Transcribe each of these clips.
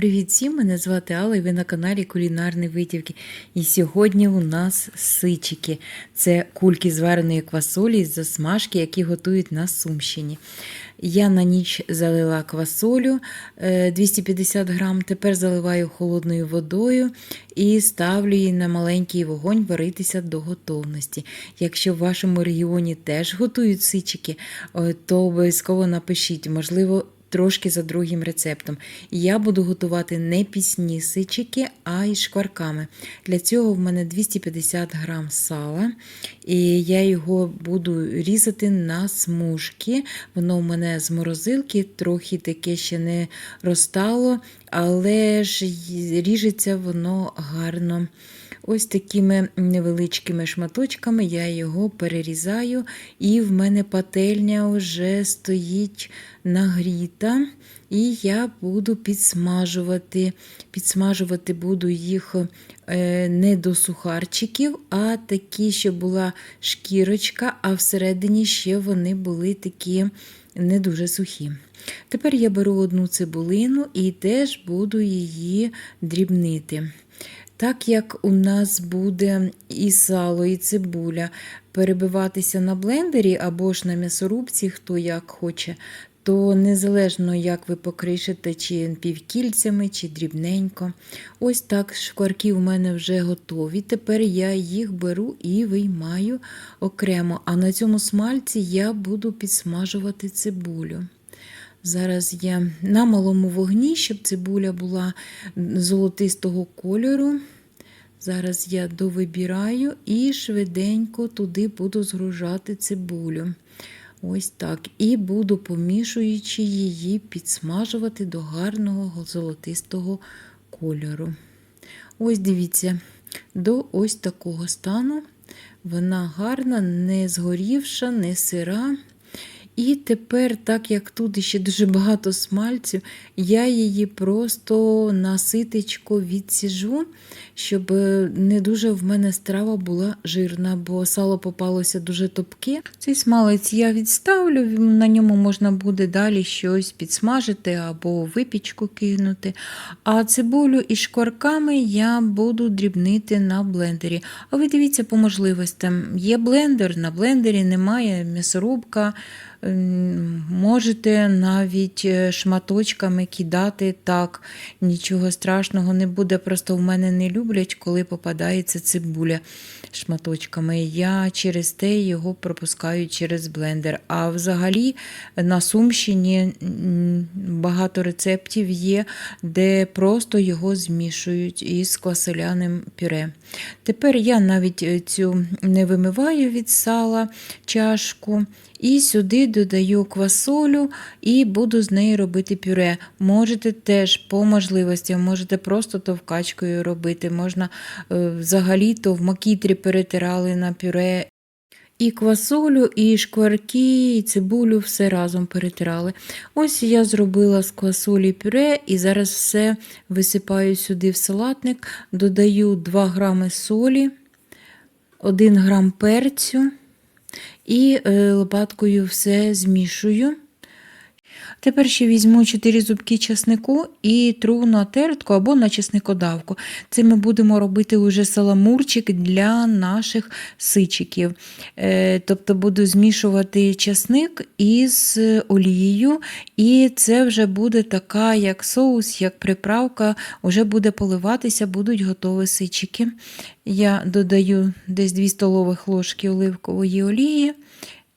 Привіт всім! Мене звати Алла і ви на каналі Кулінарні Витівки. І сьогодні у нас сичики. Це кульки звареної квасолі з засмажки, які готують на Сумщині. Я на ніч залила квасолю е, 250 грам, тепер заливаю холодною водою і ставлю її на маленький вогонь варитися до готовності. Якщо в вашому регіоні теж готують сичики, е, то обов'язково напишіть, можливо, трошки за другим рецептом. Я буду готувати не пісні сичики, а й шкварками. Для цього в мене 250 грам сала, і я його буду різати на смужки. Воно в мене з морозилки, трохи таке ще не розтало, але ж ріжеться воно гарно. Ось такими невеличкими шматочками я його перерізаю, і в мене пательня вже стоїть нагріта, і я буду підсмажувати. Підсмажувати буду їх е, не до сухарчиків, а такі, щоб була шкірочка, а всередині ще вони були такі не дуже сухі. Тепер я беру одну цибулину і теж буду її дрібнити. Так як у нас буде і сало, і цибуля перебиватися на блендері або ж на м'ясорубці, хто як хоче, то незалежно як ви покришите, чи півкільцями, чи дрібненько. Ось так шкварки у мене вже готові. Тепер я їх беру і виймаю окремо. А на цьому смальці я буду підсмажувати цибулю. Зараз я на малому вогні, щоб цибуля була золотистого кольору. Зараз я довибираю і швиденько туди буду згружати цибулю. Ось так. І буду, помішуючи її, підсмажувати до гарного золотистого кольору. Ось дивіться, до ось такого стану. Вона гарна, не згорівша, не сира. І тепер, так як тут ще дуже багато смальцю, я її просто на ситечко відсіжу, щоб е, не дуже в мене страва була жирна, бо сало попалося дуже топке. Цей смалець я відставлю, на ньому можна буде далі щось підсмажити або випічку кинути. А цибулю із шкварками я буду дрібнити на блендері. А ви дивіться по можливостям. Є блендер, на блендері немає м'ясорубка. Можете навіть е, шматочками кидати так, нічого страшного не буде. Просто в мене не люблять, коли попадається цибуля шматочками. Я через те його пропускаю через блендер. А взагалі на Сумщині багато рецептів є, де просто його змішують із квасоляним пюре. Тепер я навіть е, цю не вимиваю від сала чашку. І сюди додаю квасолю і буду з неї робити пюре. Можете теж по можливості, можете просто товкачкою робити. Можна е, взагалі-то в макітрі перетирали на пюре. І квасолю, і шкварки, і цибулю все разом перетирали. Ось я зробила з квасолі пюре, і зараз все висипаю сюди в салатник, додаю 2 грами солі, 1 грам перцю. І е, лопаткою все змішую. Тепер ще візьму 4 зубки часнику і тру на тертку або на чесникодавку. Це ми будемо робити уже саламурчик для наших сичиків. Е, тобто буду змішувати часник із олією, і це вже буде така, як соус, як приправка, вже буде поливатися, будуть готові сичики. Я додаю десь 2 столових ложки оливкової олії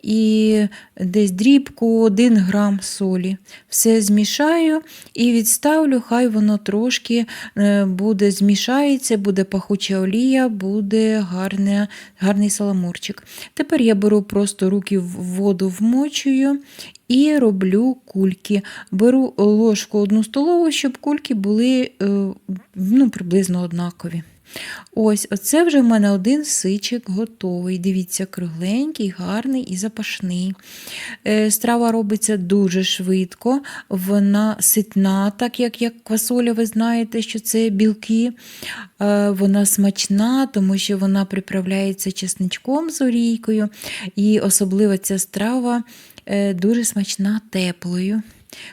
і десь дрібку 1 грам солі. Все змішаю і відставлю, хай воно трошки е, буде змішається, буде пахуча олія, буде гарне, гарний саламурчик. Тепер я беру просто руки в воду вмочую. І роблю кульки. Беру ложку одну столову, щоб кульки були е, ну, приблизно однакові. Ось, оце вже в мене один сичик готовий. Дивіться, кругленький, гарний і запашний. Е, Страва робиться дуже швидко, вона ситна, так як, як квасоля, ви знаєте, що це білки. Е, Вона смачна, тому що вона приправляється чесничком з олійкою. І особливо ця страва е, дуже смачна теплою.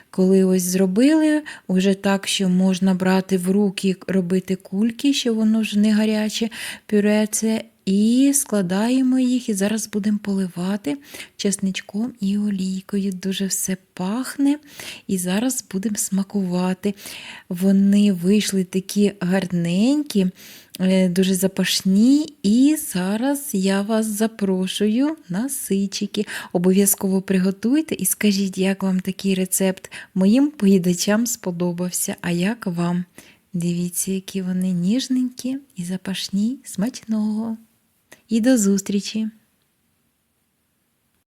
Коли ось зробили, вже так, що можна брати в руки, робити кульки, що воно ж не гаряче пюре це. І складаємо їх, і зараз будемо поливати чесничком і олійкою. Дуже все пахне. І зараз будемо смакувати. Вони вийшли такі гарненькі, е, дуже запашні. І зараз я вас запрошую на сичики. Обов'язково приготуйте і скажіть, як вам такий рецепт. Моїм поїдачам сподобався. А як вам? Дивіться, які вони ніжненькі і запашні, смачного. І до зустрічі!